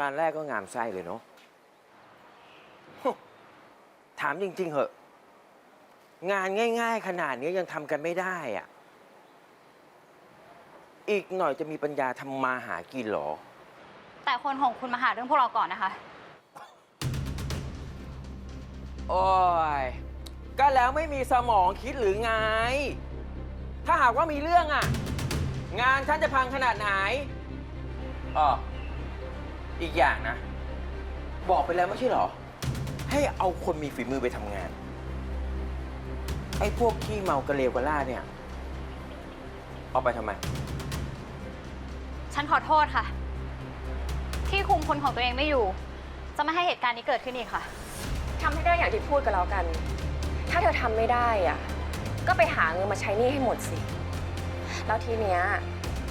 งานแรกก็งามไส้เลยเนาะถามจริง ๆ เหอะ งานง่าย ๆ ขนาดนี้ยังทำกันไม่ได้อะอีกหน่อยจะมีปัญญาทำมาหากินเหรอ แต่คนของคุณมาหาเรื่องพวกเราก่อนนะคะ โอ้ย ก็แล้วไม่มีสมองคิดหรือไง ถ้าหากว่ามีเรื่องอะงานฉันจะพังขนาดไหนอ๋อ อีกอย่างนะ บอกไปแล้วไม่ใช่เหรอ ให้เอาคนมีฝีมือไปทำงาน ไอ้พวกขี้เมากระเลวกระล่าเนี่ย เอาไปทำไม ฉันขอโทษค่ะ ที่คุมคนของตัวเองไม่อยู่ จะไม่ให้เหตุการณ์นี้เกิดขึ้นอีกค่ะ ทำให้ได้อย่างที่พูดกันแล้วกัน ถ้าเธอทำไม่ได้อะก็ไปหาเงินมาใช้หนี้ให้หมดสิ แล้วทีเนี้ย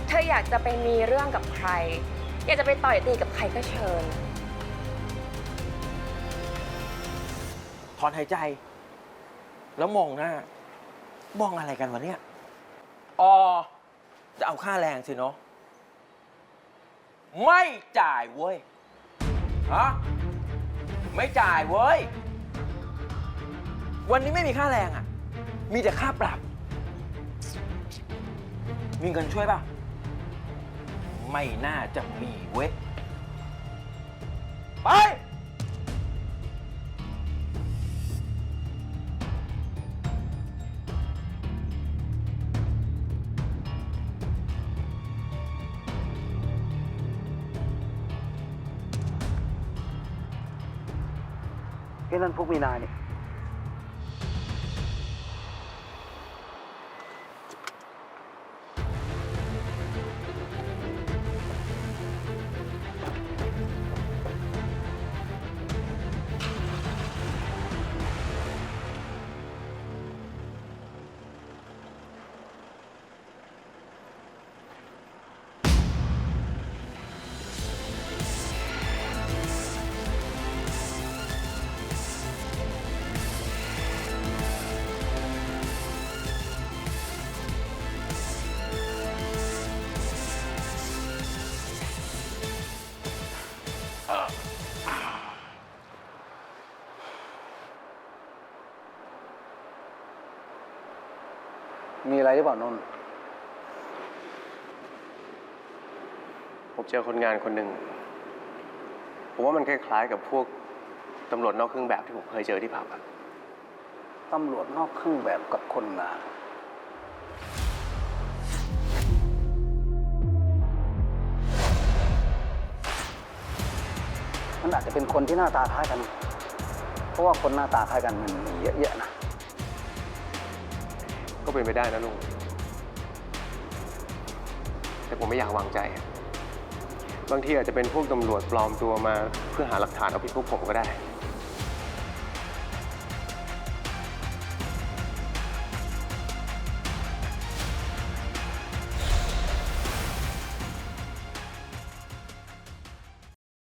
เธออยากจะไปมีเรื่องกับใคร อยากจะไปต่อยตีกับใครก็เชิญ ถอนหายใจ แล้วมองหน้ามองอะไรกันวะเนี่ยอ๋อจะเอาค่าแรงสิเนาะไม่จ่ายเว้ยฮะไม่จ่ายเว้ย วันนี้ไม่มีค่าแรงอะ มีแต่ค่าปรับ มีเงินช่วยป่ะ ไม่น่าจะมีเว้ยไปเอ้นั่นพวกมีนาเนี่ย มีอะไรหรือเปล่านนท์ผมเจอคนงานคนหนึ่ง ผมว่ามันคล้ายๆกับพวกตำรวจนอกเครื่องแบบที่ผมเคยเจอที่ผับอะตำรวจนอกเครื่องแบบกับคนงาน มันอาจจะเป็นคนที่หน้าตาคล้ายกัน เพราะว่าคนหน้าตาคล้ายกันมันมีเยอะๆนะ ก็เป็นไปได้นะลุง แต่ผมไม่อยากวางใจ บางทีอาจจะเป็นพวกตำรวจปลอมตัวมาเพื่อหาหลักฐานเอาผิดพวกผมก็ได้